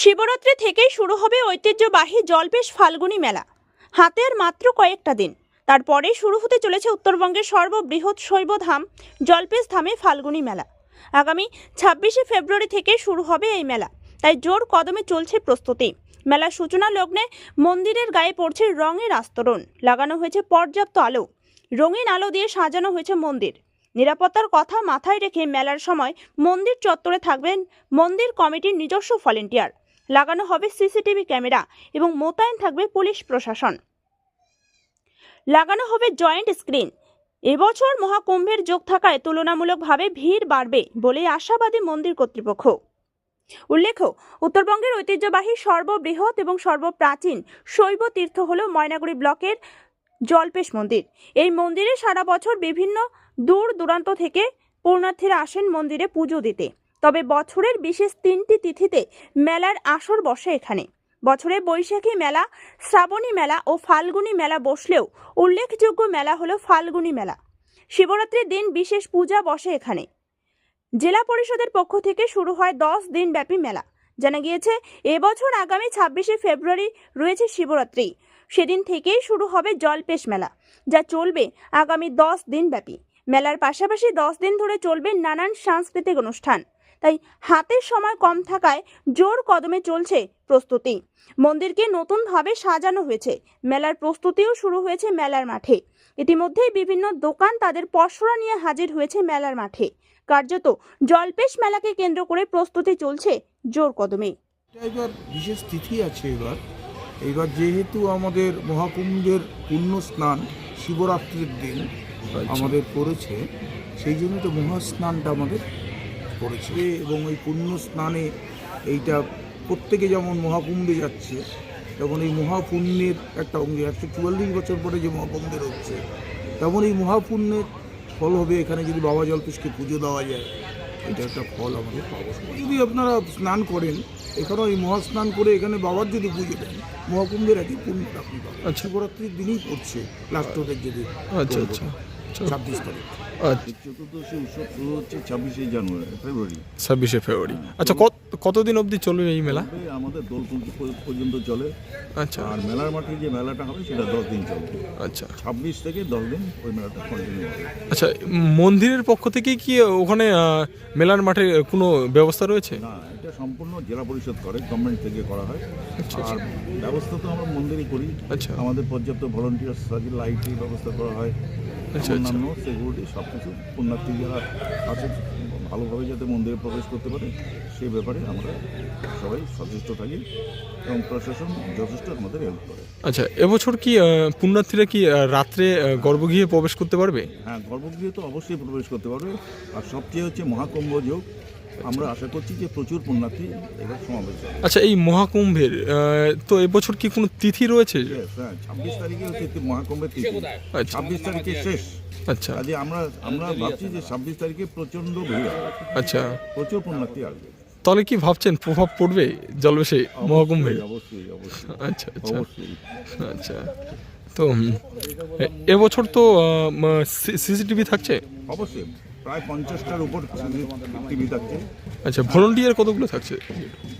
শিবরাত্রি থেকেই শুরু হবে ঐতিহ্যবাহী জলপেশ ফাল্গুনী মেলা। হাতে আর মাত্র কয়েকটা দিন। তারপরে শুরু হতে চলেছে উত্তরবঙ্গের সর্ববৃহৎ শৈবধাম জলপেশ ধামে ফাল্গুনি মেলা। আগামী ছাব্বিশে ফেব্রুয়ারি থেকে শুরু হবে এই মেলা। তাই জোর কদমে চলছে প্রস্তুতি। মেলার সূচনা লগ্নে মন্দিরের গায়ে পড়ছে রঙের আস্তরণ। লাগানো হয়েছে পর্যাপ্ত আলো। রঙিন আলো দিয়ে সাজানো হয়েছে মন্দির। নিরাপত্তার কথা মাথায় রেখে মেলার সময় মন্দির চত্বরে থাকবেন মন্দির কমিটির নিজস্ব ভলেন্টিয়ার। লাগানো হবে সিসিটিভি ক্যামেরা এবং মোতায়েন থাকবে পুলিশ প্রশাসন। লাগানো হবে জয়েন্ট স্ক্রিন। এবছর মহাকুম্ভের যোগ থাকায় তুলনামূলকভাবে ভিড় বাড়বে বলে আশাবাদী মন্দির কর্তৃপক্ষ। উল্লেখ্য, উত্তরবঙ্গের ঐতিহ্যবাহী সর্ববৃহৎ এবং সর্বপ্রাচীন শৈব তীর্থ হল ময়নাগুড়ি ব্লকের জলপেশ মন্দির। এই মন্দিরে সারা বছর বিভিন্ন দূর দূরান্ত থেকে পূর্ণার্থীরা আসেন মন্দিরে পুজো দিতে। তবে বছরের বিশেষ তিনটি তিথিতে মেলার আসর বসে এখানে। বছরে বৈশাখী মেলা, শ্রাবণী মেলা ও ফাল্গুনী মেলা বসলেও উল্লেখযোগ্য মেলা হলো ফাল্গুনী মেলা। শিবরাত্রির দিন বিশেষ পূজা বসে এখানে। জেলা পরিষদের পক্ষ থেকে শুরু হয় দশ দিন ব্যাপী মেলা। জানা গিয়েছে, এবছর আগামী ছাব্বিশে ফেব্রুয়ারি রয়েছে শিবরাত্রি। সেদিন থেকেই শুরু হবে জলপেশ মেলা, যা চলবে আগামী দশ দিন ব্যাপী মেলার পাশাপাশি দশ দিন ধরে চলবে নানান সাংস্কৃতিক অনুষ্ঠান। তাই হাতের সময় কম থাকায় জোর কদমে চলছে প্রস্তুতি। মন্দিরকে নতুনভাবে সাজানো হয়েছে। মেলার প্রস্তুতিও শুরু হয়েছে মেলার মাঠে। ইতিমধ্যেই বিভিন্ন দোকান তাদের পসরা নিয়ে হাজির হয়েছে মেলার মাঠে। কার্যত জলপেশ মেলাকে কেন্দ্র করে প্রস্তুতি চলছে জোর কদমে। এবার বিশেষ তিথি আছে এবার। এবার যেহেতু আমাদের মহাকুম্ভের পুণ্য স্নান শিবরাত্রির দিন আমাদের পড়েছে সেই জন্য তো মহাস্নানটা আমাদের পড়েছে এবং ওই পুণ্য স্নানে এইটা প্রত্যেকে যেমন মহাকুম্ভে যাচ্ছে তখন এই মহাপুণ্যের একটা অঙ্গ একশো চুয়াল্লিশ বছর পরে যে মহাকুম্ভের হচ্ছে তেমন এই মহাপুণ্যের ফল হবে এখানে যদি বাবা জলপেশকে পুজো দেওয়া যায়। এটা একটা ফল আমাদের পাবো যদি আপনারা স্নান করেন এখানেও এই মহাস্নান করে এখানে বাবার যদি পুজো দেন মহাকুম্ভের একই পুণ্যটা আপনি পাবেন। আচ্ছা। শিবরাত্রির দিনই পড়ছে লাস্ট ওদের যদি আচ্ছা আচ্ছা। ছাব্বিশ তারিখ। আচ্ছা। চতুর্দশী উৎসব শুরু হচ্ছে ছাব্বিশে জানুয়ারি ফেব্রুয়ারি। ছাব্বিশে ফেব্রুয়ারি। আচ্ছা কত কতদিন অবধি চলবে এই মেলা? আমাদের দোল পর্যন্ত- চলে। আচ্ছা। আর মেলার মাঠে যে মেলাটা হবে সেটা দশ দিন চলবে। আচ্ছা। ছাব্বিশ থেকে দশ দিন ওই মেলাটা কন্টিনিউ হবে। আচ্ছা মন্দিরের পক্ষ থেকে কি ওখানে মেলার মাঠে কোনো ব্যবস্থা রয়েছে? না এটা সম্পূর্ণ জেলা পরিষদ করে গভর্নমেন্ট থেকে করা হয়। আচ্ছা, আর ব্যবস্থা তো আমরা মন্দিরই করি। আচ্ছা। আমাদের পর্যাপ্ত ভলেন্টিয়ার্স আছে লাইটের ব্যবস্থা করা হয়। আচ্ছা, আচ্ছা। অন্যান্য সিকিউরিটি সব কিছু পুণ্যার্থী যারা আছে ভালোভাবে যাতে মন্দিরে প্রবেশ করতে পারে সেই ব্যাপারে আমরা সবাই সচেষ্ট থাকি এবং প্রশাসন যথেষ্ট আমাদের হেল্প করে। আচ্ছা এবছর কি পুণ্যার্থীরা কি রাত্রে গর্ভগৃহে প্রবেশ করতে পারবে? হ্যাঁ গর্ভগৃহে তো অবশ্যই প্রবেশ করতে পারবে। আর সবচেয়ে হচ্ছে মহাকুম্ভ যোগ। আমরা আশা করছি যে প্রচুর পুণ্যার্থী এবার সমাবেশ হবে। আচ্ছা এই মহাকুম্ভের তো এবছর কি কোনো তিথি রয়েছে? হ্যাঁ ছাব্বিশ তারিখে হচ্ছে মহাকুম্ভের তিথি। আচ্ছা। ছাব্বিশ তারিখে শেষ। আচ্ছা। কাজে আমরা আমরা ভাবছি যে ছাব্বিশ তারিখে প্রচণ্ড ভিড়। আচ্ছা। প্রচুর পুণ্যার্থী আসবে। তাহলে কি ভাবছেন প্রভাব পড়বে জলবেশে মহাকুম্ভে? অবশ্যই, অবশ্যই। আচ্ছা আচ্ছা। আচ্ছা। তো এবছর তো সিসিটিভি থাকছে? অবশ্যই। প্রায় পঞ্চাশটার উপর টিভি থাকছে। আচ্ছা ভলেন্টিয়ার কতগুলো থাকছে?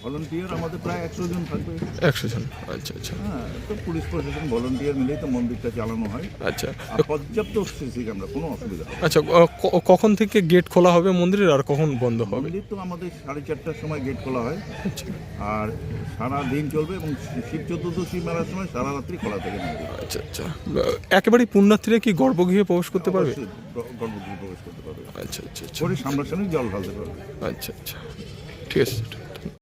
ভলেন্টিয়ার আমাদের প্রায় একশো জন থাকবে। একশো জন আচ্ছা আচ্ছা। হ্যাঁ তো পুলিশ প্রশাসন ভলেন্টিয়ার মিলেই তো মন্দিরটা চালানো হয়। আচ্ছা। পর্যাপ্ত সিসি ক্যামেরা কোনো অসুবিধা আচ্ছা কখন থেকে গেট খোলা হবে মন্দিরের আর কখন বন্ধ হবে? তো আমাদের সাড়ে চারটার সময় গেট খোলা হয়। আচ্ছা। আর সারা দিন চলবে এবং শিব চতুর্দশী মেলার সময় সারা রাত্রি খোলা থাকে আচ্ছা আচ্ছা। আহ, একেবারেই পুণ্যার্থীরা কি গর্ভগৃহে প্রবেশ করতে পারবে? গর্ভগৃহে প্রবেশ করতে পারবে আচ্ছা আচ্ছা আচ্ছা। সামনাসামনি জল ঢালতে পারবে। আচ্ছা আচ্ছা। ঠিক আছে